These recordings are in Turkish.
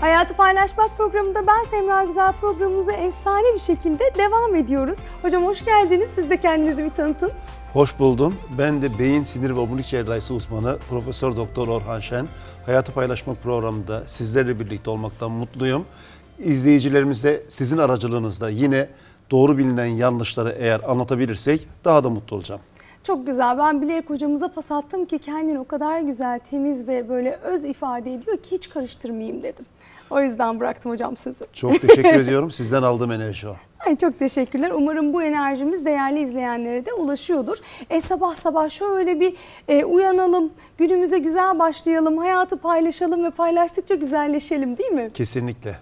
Hayatı Paylaşmak programında ben Semra Güzel programımıza efsane bir şekilde devam ediyoruz. Hocam hoş geldiniz. Siz de kendinizi bir tanıtın. Hoş buldum. Ben de beyin, sinir ve omurilik cerrahisi uzmanı Profesör Doktor Orhan Şen. Hayatı Paylaşmak programında sizlerle birlikte olmaktan mutluyum. İzleyicilerimize sizin aracılığınızda yine doğru bilinen yanlışları eğer anlatabilirsek daha da mutlu olacağım. Çok güzel. Ben bilerek hocamıza pas attım ki kendini o kadar güzel, temiz ve böyle öz ifade ediyor ki hiç karıştırmayayım dedim. O yüzden bıraktım hocam sözü. Çok teşekkür ediyorum. Sizden aldığım enerji o. Ay çok teşekkürler. Umarım bu enerjimiz değerli izleyenlere de ulaşıyordur. E sabah sabah şöyle bir e, uyanalım, günümüze güzel başlayalım, hayatı paylaşalım ve paylaştıkça güzelleşelim değil mi? Kesinlikle.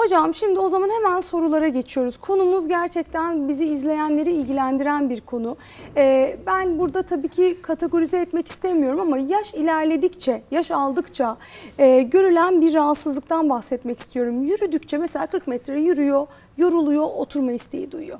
Hocam şimdi o zaman hemen sorulara geçiyoruz. Konumuz gerçekten bizi izleyenleri ilgilendiren bir konu. Ee, ben burada tabii ki kategorize etmek istemiyorum ama yaş ilerledikçe, yaş aldıkça e, görülen bir rahatsızlıktan bahsetmek istiyorum. Yürüdükçe mesela 40 metre yürüyor, yoruluyor, oturma isteği duyuyor.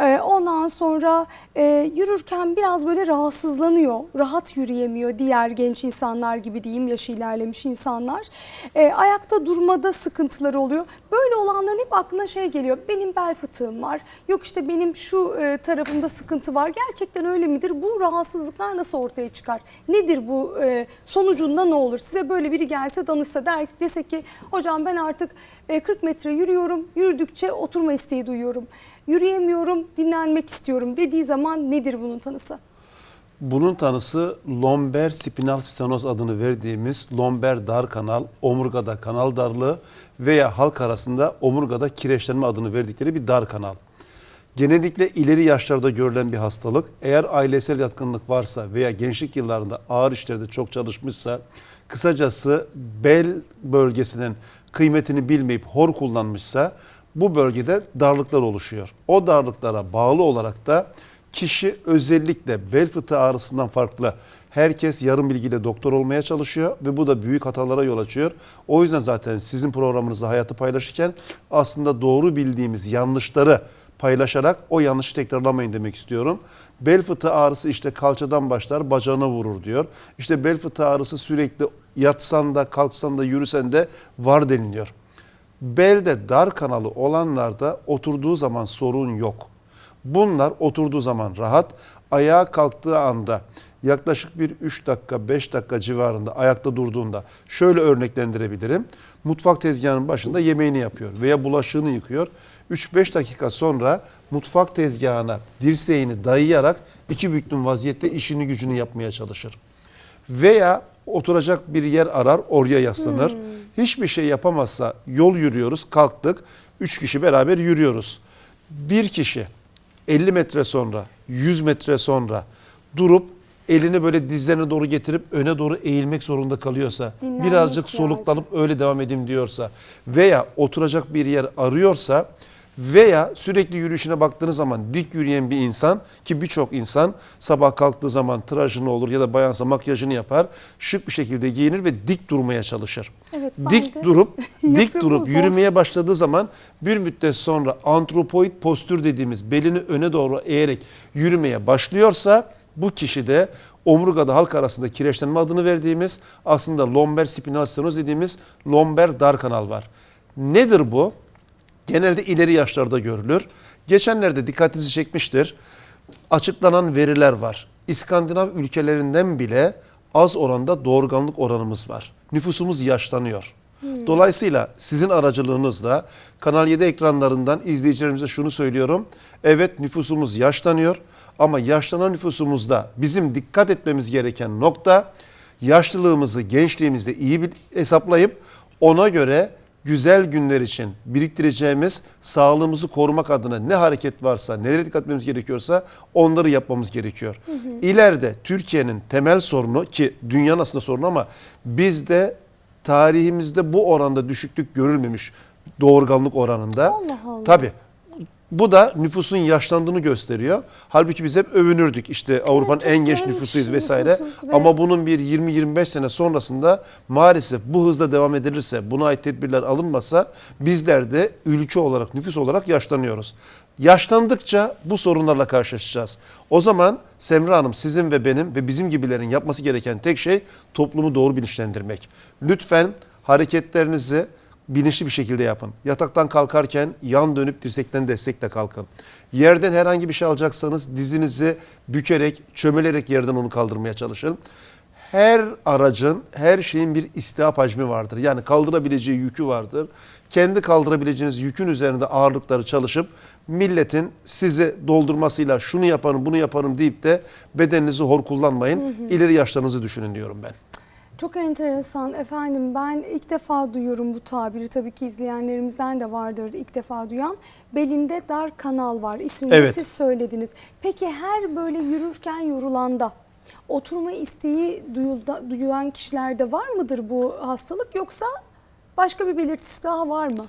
Ee, Ondan sonra e, yürürken biraz böyle rahatsızlanıyor. Rahat yürüyemiyor diğer genç insanlar gibi diyeyim yaşı ilerlemiş insanlar. Ee, ayakta durmada sıkıntıları oluyor. Böyle olanların hep aklına şey geliyor. Benim bel fıtığım var. Yok işte benim şu e, tarafımda sıkıntı var. Gerçekten öyle midir? Bu rahatsızlıklar nasıl ortaya çıkar? Nedir bu? E, sonucunda ne olur? Size böyle biri gelse danışsa der, dese ki hocam ben artık e, 40 metre yürüyorum. Yürüdükçe oturma isteği duyuyorum. Yürüyemiyorum, dinlenmek istiyorum dediği zaman nedir bunun tanısı? Bunun tanısı lomber spinal stenoz adını verdiğimiz lomber dar kanal, omurgada kanal darlığı veya halk arasında omurgada kireçlenme adını verdikleri bir dar kanal. Genellikle ileri yaşlarda görülen bir hastalık. Eğer ailesel yatkınlık varsa veya gençlik yıllarında ağır işlerde çok çalışmışsa, kısacası bel bölgesinin kıymetini bilmeyip hor kullanmışsa bu bölgede darlıklar oluşuyor. O darlıklara bağlı olarak da kişi özellikle bel fıtığı ağrısından farklı herkes yarım bilgiyle doktor olmaya çalışıyor ve bu da büyük hatalara yol açıyor. O yüzden zaten sizin programınızda hayatı paylaşırken aslında doğru bildiğimiz yanlışları paylaşarak o yanlışı tekrarlamayın demek istiyorum. Bel fıtığı ağrısı işte kalçadan başlar bacağına vurur diyor. İşte bel fıtığı ağrısı sürekli yatsan da kalksan da yürüsen de var deniliyor. Belde dar kanalı olanlarda oturduğu zaman sorun yok. Bunlar oturduğu zaman rahat, ayağa kalktığı anda yaklaşık bir 3 dakika 5 dakika civarında ayakta durduğunda şöyle örneklendirebilirim. Mutfak tezgahının başında yemeğini yapıyor veya bulaşığını yıkıyor. 3-5 dakika sonra mutfak tezgahına dirseğini dayayarak iki büklüm vaziyette işini gücünü yapmaya çalışır. Veya oturacak bir yer arar oraya yaslanır. Hiçbir şey yapamazsa yol yürüyoruz kalktık. Üç kişi beraber yürüyoruz. Bir kişi 50 metre sonra 100 metre sonra durup elini böyle dizlerine doğru getirip öne doğru eğilmek zorunda kalıyorsa Dinlenme birazcık soluklanıp öyle devam edeyim diyorsa veya oturacak bir yer arıyorsa veya sürekli yürüyüşüne baktığınız zaman dik yürüyen bir insan ki birçok insan sabah kalktığı zaman tıraşını olur ya da bayansa makyajını yapar şık bir şekilde giyinir ve dik durmaya çalışır. Evet, dik de durup dik durup yürümeye başladığı zaman bir müddet sonra antropoid postür dediğimiz belini öne doğru eğerek yürümeye başlıyorsa bu kişide omurgada halk arasında kireçlenme adını verdiğimiz aslında lomber spinal stenoz dediğimiz lomber dar kanal var. Nedir bu? Genelde ileri yaşlarda görülür. Geçenlerde dikkatinizi çekmiştir. Açıklanan veriler var. İskandinav ülkelerinden bile az oranda doğurganlık oranımız var. Nüfusumuz yaşlanıyor. Dolayısıyla sizin aracılığınızla Kanal 7 ekranlarından izleyicilerimize şunu söylüyorum. Evet nüfusumuz yaşlanıyor ama yaşlanan nüfusumuzda bizim dikkat etmemiz gereken nokta yaşlılığımızı gençliğimizde iyi bir hesaplayıp ona göre güzel günler için biriktireceğimiz sağlığımızı korumak adına ne hareket varsa, nelere dikkat etmemiz gerekiyorsa onları yapmamız gerekiyor. İleride Türkiye'nin temel sorunu ki dünyanın aslında sorunu ama bizde tarihimizde bu oranda düşüklük görülmemiş doğurganlık oranında. Allah Allah. Tabii. Bu da nüfusun yaşlandığını gösteriyor. Halbuki biz hep övünürdük. İşte Avrupa'nın çok en genç genç nüfusuyuz vesaire. nüfusuz ve- Ama bunun bir 20-25 sene sonrasında maalesef bu hızla devam edilirse, buna ait tedbirler alınmasa bizler de ülke olarak, nüfus olarak yaşlanıyoruz. Yaşlandıkça bu sorunlarla karşılaşacağız. O zaman Semra Hanım sizin ve benim ve bizim gibilerin yapması gereken tek şey toplumu doğru bilinçlendirmek. Lütfen hareketlerinizi bilinçli bir şekilde yapın. Yataktan kalkarken yan dönüp dirsekten destekle kalkın. Yerden herhangi bir şey alacaksanız dizinizi bükerek, çömelerek yerden onu kaldırmaya çalışın. Her aracın, her şeyin bir istihap hacmi vardır. Yani kaldırabileceği yükü vardır. Kendi kaldırabileceğiniz yükün üzerinde ağırlıkları çalışıp milletin sizi doldurmasıyla şunu yaparım, bunu yaparım deyip de bedeninizi hor kullanmayın. İleri yaşlarınızı düşünün diyorum ben. Çok enteresan efendim. Ben ilk defa duyuyorum bu tabiri. Tabii ki izleyenlerimizden de vardır ilk defa duyan. Belinde dar kanal var. İsmini Evet. siz söylediniz. Peki her böyle yürürken yorulanda oturma isteği duyulda, duyulan kişilerde var mıdır bu hastalık yoksa başka bir belirtisi daha var mı?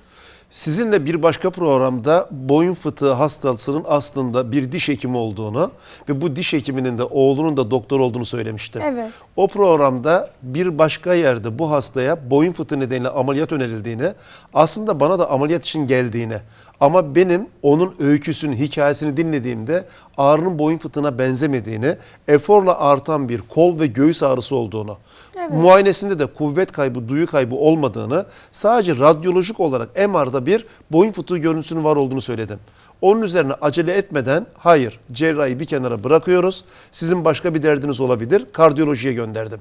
Sizinle bir başka programda boyun fıtığı hastasının aslında bir diş hekimi olduğunu ve bu diş hekiminin de oğlunun da doktor olduğunu söylemiştim. Evet. O programda bir başka yerde bu hastaya boyun fıtığı nedeniyle ameliyat önerildiğini, aslında bana da ameliyat için geldiğini ama benim onun öyküsünü, hikayesini dinlediğimde ağrının boyun fıtığına benzemediğini, eforla artan bir kol ve göğüs ağrısı olduğunu, Evet. muayenesinde de kuvvet kaybı, duyu kaybı olmadığını, sadece radyolojik olarak MR'da bir boyun fıtığı görüntüsünün var olduğunu söyledim. Onun üzerine acele etmeden hayır cerrahi bir kenara bırakıyoruz. Sizin başka bir derdiniz olabilir. Kardiyolojiye gönderdim.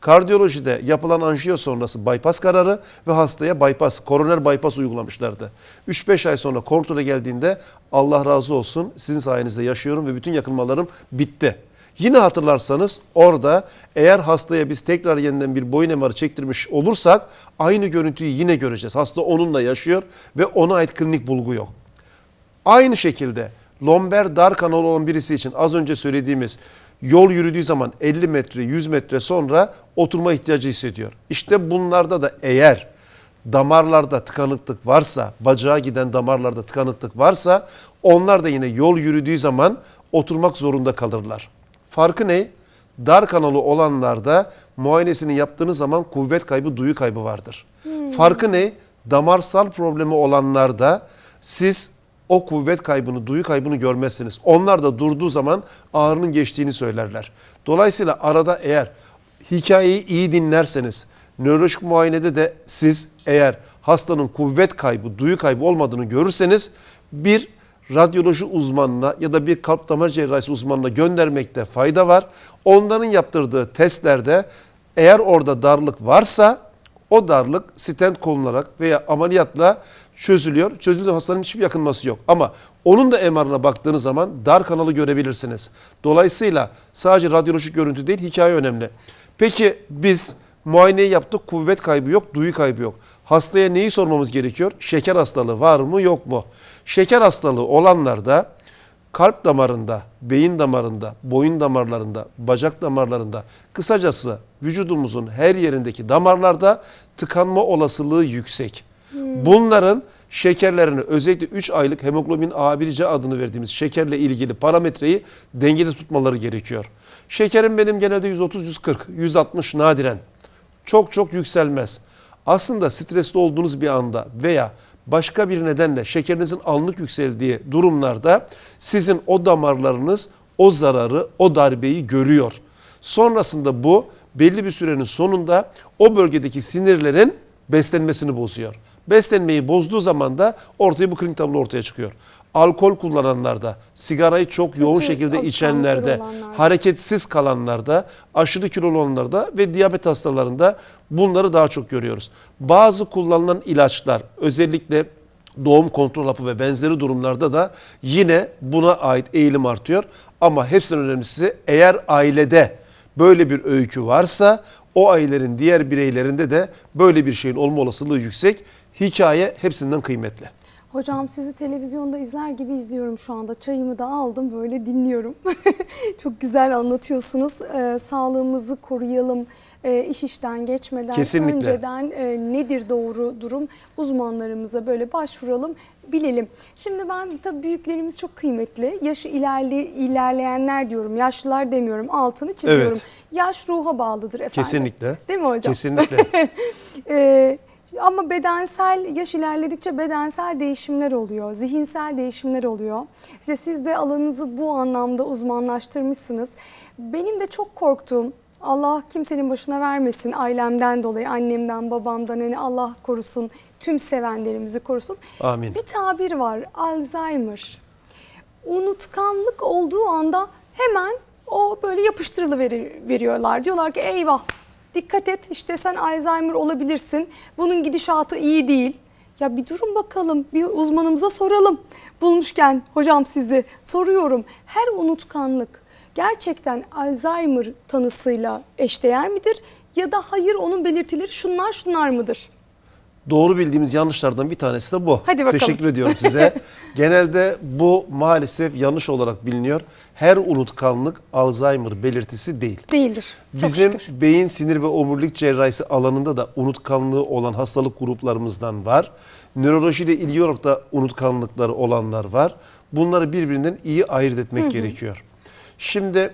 Kardiyolojide yapılan anjiyo sonrası bypass kararı ve hastaya bypass, koroner bypass uygulamışlardı. 3-5 ay sonra kontrole geldiğinde Allah razı olsun sizin sayenizde yaşıyorum ve bütün yakınmalarım bitti. Yine hatırlarsanız orada eğer hastaya biz tekrar yeniden bir boyun MR'ı çektirmiş olursak aynı görüntüyü yine göreceğiz. Hasta onunla yaşıyor ve ona ait klinik bulgu yok. Aynı şekilde lomber dar kanalı olan birisi için az önce söylediğimiz yol yürüdüğü zaman 50 metre 100 metre sonra oturma ihtiyacı hissediyor. İşte bunlarda da eğer damarlarda tıkanıklık varsa, bacağa giden damarlarda tıkanıklık varsa onlar da yine yol yürüdüğü zaman oturmak zorunda kalırlar. Farkı ne? Dar kanalı olanlarda muayenesini yaptığınız zaman kuvvet kaybı, duyu kaybı vardır. Farkı ne? Damarsal problemi olanlarda siz o kuvvet kaybını, duyu kaybını görmezsiniz. Onlar da durduğu zaman ağrının geçtiğini söylerler. Dolayısıyla arada eğer hikayeyi iyi dinlerseniz, nörolojik muayenede de siz eğer hastanın kuvvet kaybı, duyu kaybı olmadığını görürseniz bir radyoloji uzmanına ya da bir kalp damar cerrahisi uzmanına göndermekte fayda var. Onların yaptırdığı testlerde eğer orada darlık varsa o darlık stent konularak veya ameliyatla çözülüyor. Çözüldüğü hastanın hiçbir yakınması yok. Ama onun da MR'ına baktığınız zaman dar kanalı görebilirsiniz. Dolayısıyla sadece radyolojik görüntü değil hikaye önemli. Peki biz muayeneyi yaptık kuvvet kaybı yok, duyu kaybı yok. Hastaya neyi sormamız gerekiyor? Şeker hastalığı var mı yok mu? Şeker hastalığı olanlarda kalp damarında, beyin damarında, boyun damarlarında, bacak damarlarında, kısacası vücudumuzun her yerindeki damarlarda tıkanma olasılığı yüksek. Bunların şekerlerini özellikle 3 aylık hemoglobin A1C adını verdiğimiz şekerle ilgili parametreyi dengede tutmaları gerekiyor. Şekerim benim genelde 130-140, 160 nadiren. Çok çok yükselmez. Aslında stresli olduğunuz bir anda veya başka bir nedenle şekerinizin anlık yükseldiği durumlarda sizin o damarlarınız o zararı, o darbeyi görüyor. Sonrasında bu belli bir sürenin sonunda o bölgedeki sinirlerin beslenmesini bozuyor. Beslenmeyi bozduğu zaman da ortaya bu klinik tablo ortaya çıkıyor. Alkol kullananlarda, sigarayı çok yoğun Kötü şekilde içenlerde, olanlarda. hareketsiz kalanlarda, aşırı kilolu olanlarda ve diyabet hastalarında bunları daha çok görüyoruz. Bazı kullanılan ilaçlar özellikle doğum kontrol hapı ve benzeri durumlarda da yine buna ait eğilim artıyor. Ama hepsinden önemlisi eğer ailede böyle bir öykü varsa o ailenin diğer bireylerinde de böyle bir şeyin olma olasılığı yüksek. Hikaye hepsinden kıymetli. Hocam sizi televizyonda izler gibi izliyorum şu anda. Çayımı da aldım böyle dinliyorum. Çok güzel anlatıyorsunuz. Ee, sağlığımızı koruyalım. Ee, iş işten geçmeden Kesinlikle. önceden e, nedir doğru durum uzmanlarımıza böyle başvuralım bilelim. Şimdi ben tabii büyüklerimiz çok kıymetli. Yaşı ilerli, ilerleyenler diyorum. Yaşlılar demiyorum. Altını çiziyorum. Evet. Yaş ruha bağlıdır efendim. Kesinlikle. Değil mi hocam? Kesinlikle. Ee, ama bedensel yaş ilerledikçe bedensel değişimler oluyor, zihinsel değişimler oluyor. İşte siz de alanınızı bu anlamda uzmanlaştırmışsınız. Benim de çok korktuğum Allah kimsenin başına vermesin ailemden dolayı, annemden, babamdan hani Allah korusun, tüm sevenlerimizi korusun. Amin. Bir tabir var, Alzheimer. Unutkanlık olduğu anda hemen o böyle yapıştırılı veri- veriyorlar. Diyorlar ki eyvah dikkat et işte sen Alzheimer olabilirsin. Bunun gidişatı iyi değil. Ya bir durun bakalım bir uzmanımıza soralım. Bulmuşken hocam sizi soruyorum. Her unutkanlık gerçekten Alzheimer tanısıyla eşdeğer midir? Ya da hayır onun belirtileri şunlar şunlar mıdır? Doğru bildiğimiz yanlışlardan bir tanesi de bu. Hadi bakalım. Teşekkür ediyorum size. Genelde bu maalesef yanlış olarak biliniyor. Her unutkanlık Alzheimer belirtisi değil. Değildir. Çok Bizim şükür. beyin sinir ve omurilik cerrahisi alanında da unutkanlığı olan hastalık gruplarımızdan var. Nörolojiyle ilgili olarak da unutkanlıkları olanlar var. Bunları birbirinden iyi ayırt etmek gerekiyor. Şimdi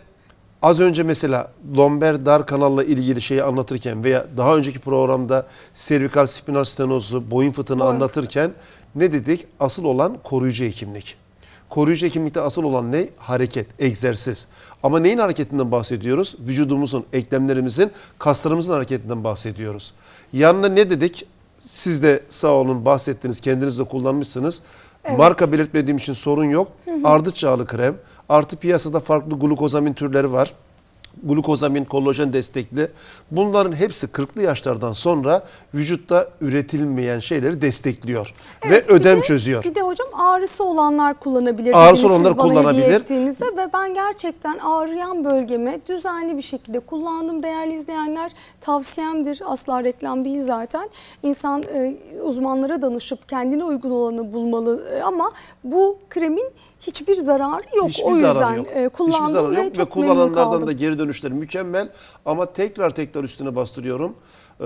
az önce mesela lomber dar kanalla ilgili şeyi anlatırken veya daha önceki programda servikal spinal stenozu, boyun fıtığını Boyun anlatırken ne dedik? Asıl olan koruyucu hekimlik. Koruyucu hekimlikte asıl olan ne? Hareket, egzersiz. Ama neyin hareketinden bahsediyoruz? Vücudumuzun, eklemlerimizin, kaslarımızın hareketinden bahsediyoruz. Yanına ne dedik? Siz de sağ olun bahsettiniz, kendiniz de kullanmışsınız. Marka belirtmediğim için sorun yok. Ardıç yağlı krem. Artı piyasada farklı glukozamin türleri var glukozamin, kolajen destekli. Bunların hepsi 40'lı yaşlardan sonra vücutta üretilmeyen şeyleri destekliyor Evet, ve ödem bir de- çözüyor. Bir de hocam ağrısı olanlar kullanabilir. Ağrısı olanlar kullanabilir. ve ben gerçekten ağrıyan bölgeme düzenli bir şekilde kullandım. Değerli izleyenler tavsiyemdir. Asla reklam değil zaten. İnsan e, uzmanlara danışıp kendine uygun olanı bulmalı E, ama bu kremin hiçbir zararı yok. Hiçbir o yüzden zararı yok. e, kullandım Hiçbir zararı ve yok ve çok memnun kullananlardan da geri dönüşleri mükemmel ama tekrar tekrar üstüne bastırıyorum. Ee,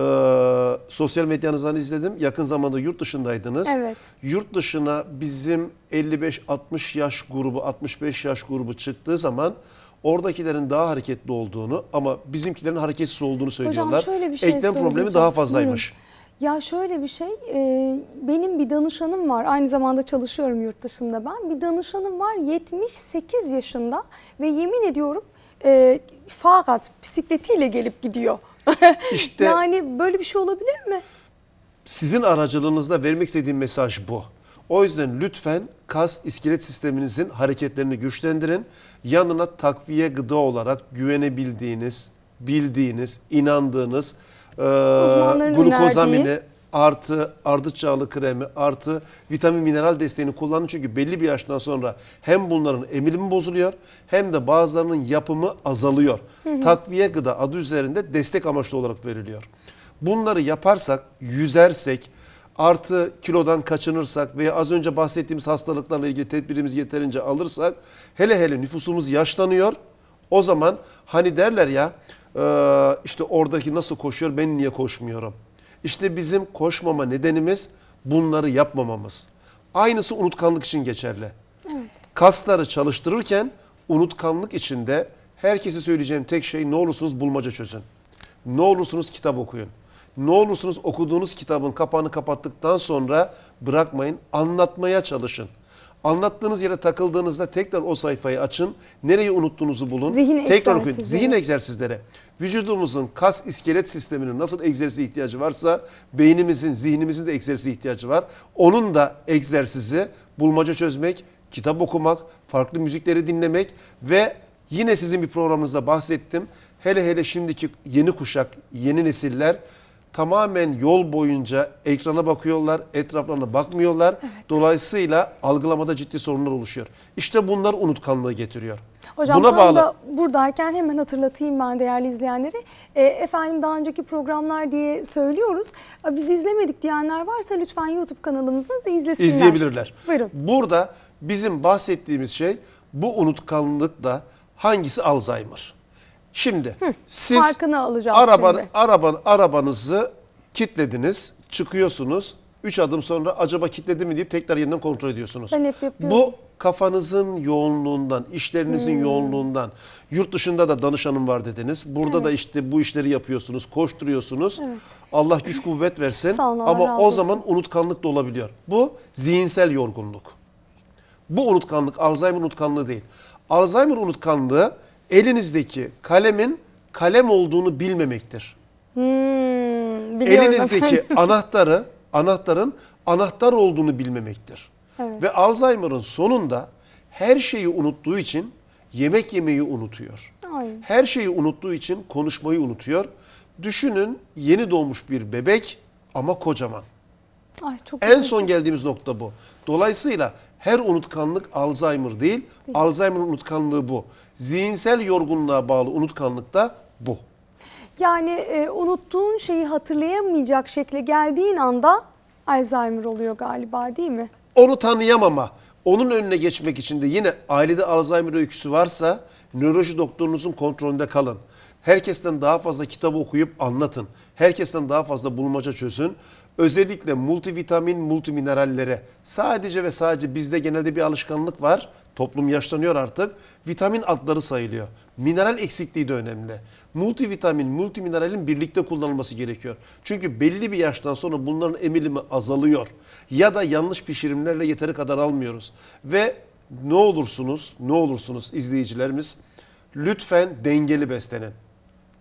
sosyal medyanızdan izledim. Yakın zamanda yurt dışındaydınız. Evet. Yurt dışına bizim 55-60 yaş grubu, 65 yaş grubu çıktığı zaman oradakilerin daha hareketli olduğunu ama bizimkilerin hareketsiz olduğunu söylüyorlar. Hocam şöyle bir şey Eklem problemi daha fazlaymış. Buyurun. Ya şöyle bir şey, e, benim bir danışanım var. Aynı zamanda çalışıyorum yurt dışında ben. Bir danışanım var 78 yaşında ve yemin ediyorum e, fakat bisikletiyle gelip gidiyor. İşte- yani böyle bir şey olabilir mi? Sizin aracılığınızda vermek istediğim mesaj bu. O yüzden lütfen kas iskelet sisteminizin hareketlerini güçlendirin. Yanına takviye gıda olarak güvenebildiğiniz, bildiğiniz, inandığınız e, glukozamini. Artı ardıç yağlı kremi artı vitamin mineral desteğini kullanın. Çünkü belli bir yaştan sonra hem bunların emilimi bozuluyor hem de bazılarının yapımı azalıyor. Takviye gıda adı üzerinde destek amaçlı olarak veriliyor. Bunları yaparsak, yüzersek, artı kilodan kaçınırsak veya az önce bahsettiğimiz hastalıklarla ilgili tedbirimizi yeterince alırsak, hele hele nüfusumuz yaşlanıyor. O zaman hani derler ya, "Eee, işte oradaki nasıl koşuyor ben niye koşmuyorum? İşte bizim koşmama nedenimiz bunları yapmamamız. Aynısı unutkanlık için geçerli. Evet. Kasları çalıştırırken unutkanlık içinde herkese söyleyeceğim tek şey ne olursunuz bulmaca çözün. Ne olursunuz kitap okuyun. Ne olursunuz okuduğunuz kitabın kapağını kapattıktan sonra bırakmayın, anlatmaya çalışın. Anlattığınız yere takıldığınızda tekrar o sayfayı açın. Nereyi unuttuğunuzu bulun. Zihin tekrar okuyun. Zihin egzersizleri. Vücudumuzun kas iskelet sisteminin nasıl egzersize ihtiyacı varsa beynimizin, zihnimizin de egzersize ihtiyacı var. Onun da egzersizi bulmaca çözmek, kitap okumak, farklı müzikleri dinlemek ve yine sizin bir programınızda bahsettim. Hele hele şimdiki yeni kuşak, yeni nesiller tamamen yol boyunca ekrana bakıyorlar, etraflarına bakmıyorlar. Dolayısıyla algılamada ciddi sorunlar oluşuyor. İşte bunlar unutkanlığı getiriyor. Hocam Buna bağlı. da buradayken hemen hatırlatayım ben değerli izleyenleri. E, efendim daha önceki programlar diye söylüyoruz. E, Biz izlemedik diyenler varsa lütfen YouTube kanalımızda da izlesinler. izleyebilirler. Buyurun. Burada bizim bahsettiğimiz şey bu unutkanlıkta hangisi Alzheimer? Şimdi siz farkını alacağız araban, şimdi. araban, arabanızı kilitlediniz, çıkıyorsunuz. Üç adım sonra acaba kilitledi mi deyip tekrar yeniden kontrol ediyorsunuz. Ben hep yapıyorum. Bu kafanızın yoğunluğundan, işlerinizin Hmm. yoğunluğundan. Yurt dışında da danışanım var dediniz. Burada da işte bu işleri yapıyorsunuz, koşturuyorsunuz. Evet. Allah güç kuvvet versin. Sağ olun, Ama o olsun. zaman unutkanlık da olabiliyor. Bu zihinsel yorgunluk. Bu unutkanlık Alzheimer unutkanlığı değil. Alzheimer unutkanlığı elinizdeki kalemin kalem olduğunu bilmemektir. Hmm, Elinizdeki anahtarı, anahtarın anahtar olduğunu bilmemektir. Evet. Ve Alzheimer'ın sonunda her şeyi unuttuğu için yemek yemeyi unutuyor. Aynen. Her şeyi unuttuğu için konuşmayı unutuyor. Düşünün yeni doğmuş bir bebek ama kocaman. Ay çok En son geldiğimiz nokta bu. Dolayısıyla her unutkanlık Alzheimer değil, Alzheimer'ın unutkanlığı bu. Zihinsel yorgunluğa bağlı unutkanlık da bu. Yani e, unuttuğun şeyi hatırlayamayacak şekle geldiğin anda Alzheimer oluyor galiba değil mi? Onu tanıyamama, onun önüne geçmek için de yine ailede Alzheimer öyküsü varsa nöroloji doktorunuzun kontrolünde kalın. Herkesten daha fazla kitap okuyup anlatın. Herkesten daha fazla bulmaca çözün. Özellikle multivitamin, multiminerallere sadece ve sadece bizde genelde bir alışkanlık var. Toplum yaşlanıyor artık. Vitamin adları sayılıyor. Mineral eksikliği de önemli. Multivitamin, multimineralin birlikte kullanılması gerekiyor. Çünkü belli bir yaştan sonra bunların emilimi azalıyor. Ya da yanlış pişirimlerle yeteri kadar almıyoruz. Ve ne olursunuz, ne olursunuz izleyicilerimiz lütfen dengeli beslenin.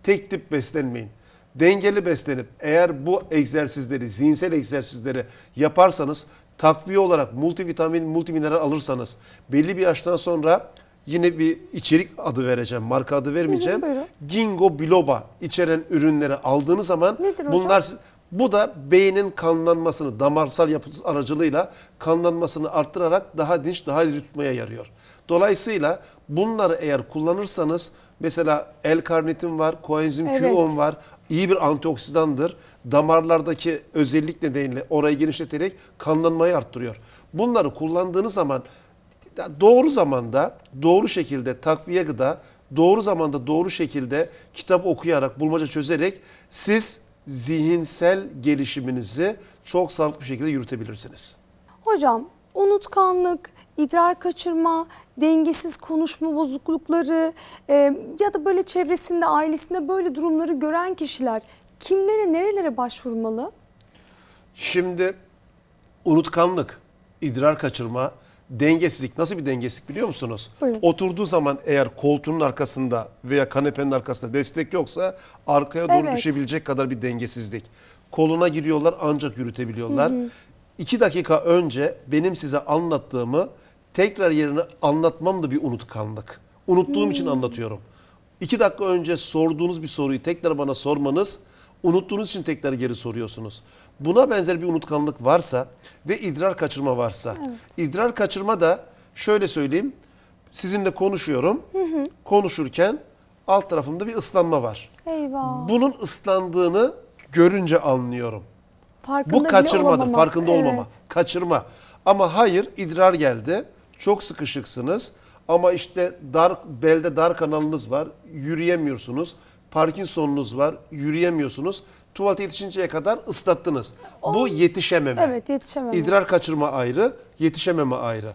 Tek tip beslenmeyin. Dengeli beslenip eğer bu egzersizleri, zihinsel egzersizleri yaparsanız takviye olarak multivitamin, multimineral alırsanız belli bir yaştan sonra yine bir içerik adı vereceğim, marka adı vermeyeceğim. Ginkgo biloba içeren ürünleri aldığınız zaman Nedir hocam? bunlar bu da beynin kanlanmasını damarsal yapısı aracılığıyla kanlanmasını arttırarak daha dinç, daha diri tutmaya yarıyor. Dolayısıyla bunları eğer kullanırsanız mesela L-karnitin var, koenzim Evet. Q10 var. iyi bir antioksidandır. Damarlardaki özellik nedeniyle orayı genişleterek kanlanmayı arttırıyor. Bunları kullandığınız zaman doğru zamanda, doğru şekilde takviye gıda, doğru zamanda doğru şekilde kitap okuyarak, bulmaca çözerek siz zihinsel gelişiminizi çok sağlıklı bir şekilde yürütebilirsiniz. Hocam unutkanlık, idrar kaçırma, dengesiz konuşma bozuklukları e, ya da böyle çevresinde, ailesinde böyle durumları gören kişiler kimlere, nerelere başvurmalı? Şimdi unutkanlık, idrar kaçırma, dengesizlik nasıl bir dengesizlik biliyor musunuz? Buyurun. Oturduğu zaman eğer koltuğun arkasında veya kanepenin arkasında destek yoksa arkaya doğru Evet. düşebilecek kadar bir dengesizlik. Koluna giriyorlar ancak yürütebiliyorlar. İki dakika önce benim size anlattığımı tekrar yerine anlatmam da bir unutkanlık. Unuttuğum için anlatıyorum. İki dakika önce sorduğunuz bir soruyu tekrar bana sormanız unuttuğunuz için tekrar geri soruyorsunuz. Buna benzer bir unutkanlık varsa ve idrar kaçırma varsa. idrar kaçırma da şöyle söyleyeyim. Sizinle konuşuyorum. Konuşurken alt tarafımda bir ıslanma var. Eyvah. Bunun ıslandığını görünce anlıyorum. Farkında Bu kaçırmadır, farkında olmama. Evet. Kaçırma. Ama hayır idrar geldi. Çok sıkışıksınız. Ama işte dar belde dar kanalınız var. Yürüyemiyorsunuz. Parkinson'unuz var. Yürüyemiyorsunuz. Tuvalete yetişinceye kadar ıslattınız. Bu yetişememe. Evet yetişemem. İdrar kaçırma ayrı, yetişememe ayrı.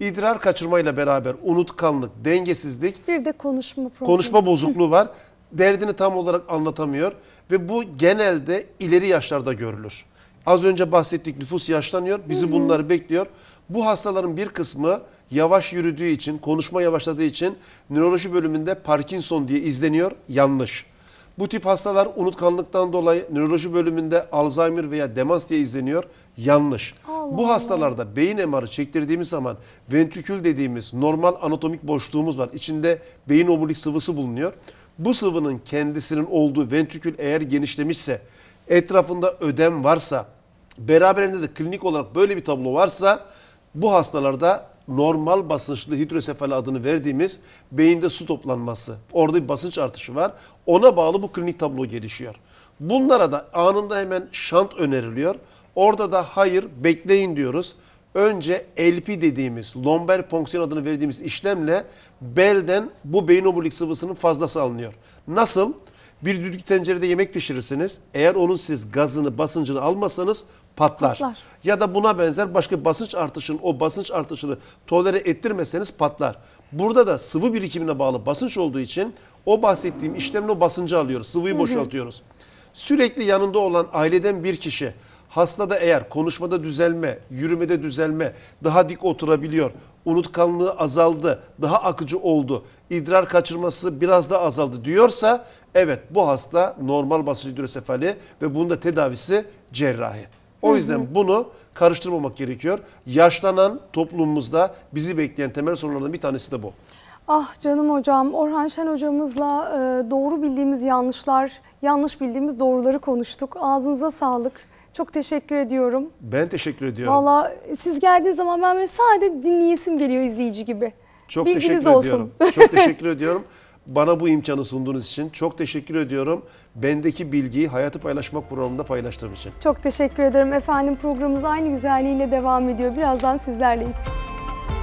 İdrar kaçırmayla beraber unutkanlık, dengesizlik, Bir de konuşma problemi. konuşma bozukluğu var. Derdini tam olarak anlatamıyor ve bu genelde ileri yaşlarda görülür. Az önce bahsettik nüfus yaşlanıyor. Bizi bunları bekliyor. Bu hastaların bir kısmı yavaş yürüdüğü için, konuşma yavaşladığı için nöroloji bölümünde Parkinson diye izleniyor. Yanlış. Bu tip hastalar unutkanlıktan dolayı nöroloji bölümünde Alzheimer veya demans diye izleniyor. Yanlış. Allah Bu hastalarda beyin MR'ı çektirdiğimiz zaman ventrikül dediğimiz normal anatomik boşluğumuz var. İçinde beyin omurilik sıvısı bulunuyor. Bu sıvının kendisinin olduğu ventrikül eğer genişlemişse, etrafında ödem varsa, beraberinde de klinik olarak böyle bir tablo varsa bu hastalarda normal basınçlı hidrosefali adını verdiğimiz beyinde su toplanması, orada bir basınç artışı var. Ona bağlı bu klinik tablo gelişiyor. Bunlara da anında hemen şant öneriliyor. Orada da hayır bekleyin diyoruz. Önce LP dediğimiz lomber ponksiyon adını verdiğimiz işlemle belden bu beyin omurilik sıvısının fazlası alınıyor. Nasıl? Bir düdük tencerede yemek pişirirsiniz. Eğer onun siz gazını, basıncını almasanız patlar. Patlar. Ya da buna benzer başka basınç artışının o basınç artışını tolere ettirmeseniz patlar. Burada da sıvı birikimine bağlı basınç olduğu için o bahsettiğim işlemle o basıncı alıyoruz. Sıvıyı boşaltıyoruz. Sürekli yanında olan aileden bir kişi hastada eğer konuşmada düzelme, yürümede düzelme, daha dik oturabiliyor, unutkanlığı azaldı, daha akıcı oldu, idrar kaçırması biraz da azaldı diyorsa Evet bu hasta normal basınç hidrosefali ve bunun da tedavisi cerrahi. O yüzden bunu karıştırmamak gerekiyor. Yaşlanan toplumumuzda bizi bekleyen temel sorunlardan bir tanesi de bu. Ah canım hocam, Orhan Şen hocamızla e, doğru bildiğimiz yanlışlar, yanlış bildiğimiz doğruları konuştuk. Ağzınıza sağlık. Çok teşekkür ediyorum. Ben teşekkür ediyorum. Valla siz geldiğiniz zaman ben böyle sadece dinleyesim geliyor izleyici gibi. Çok Bilginiz teşekkür olsun. ediyorum. Çok teşekkür ediyorum. Bana bu imkanı sunduğunuz için çok teşekkür ediyorum. Bendeki bilgiyi hayatı paylaşmak programında paylaştığım için. Çok teşekkür ederim efendim. Programımız aynı güzelliğiyle devam ediyor. Birazdan sizlerleyiz.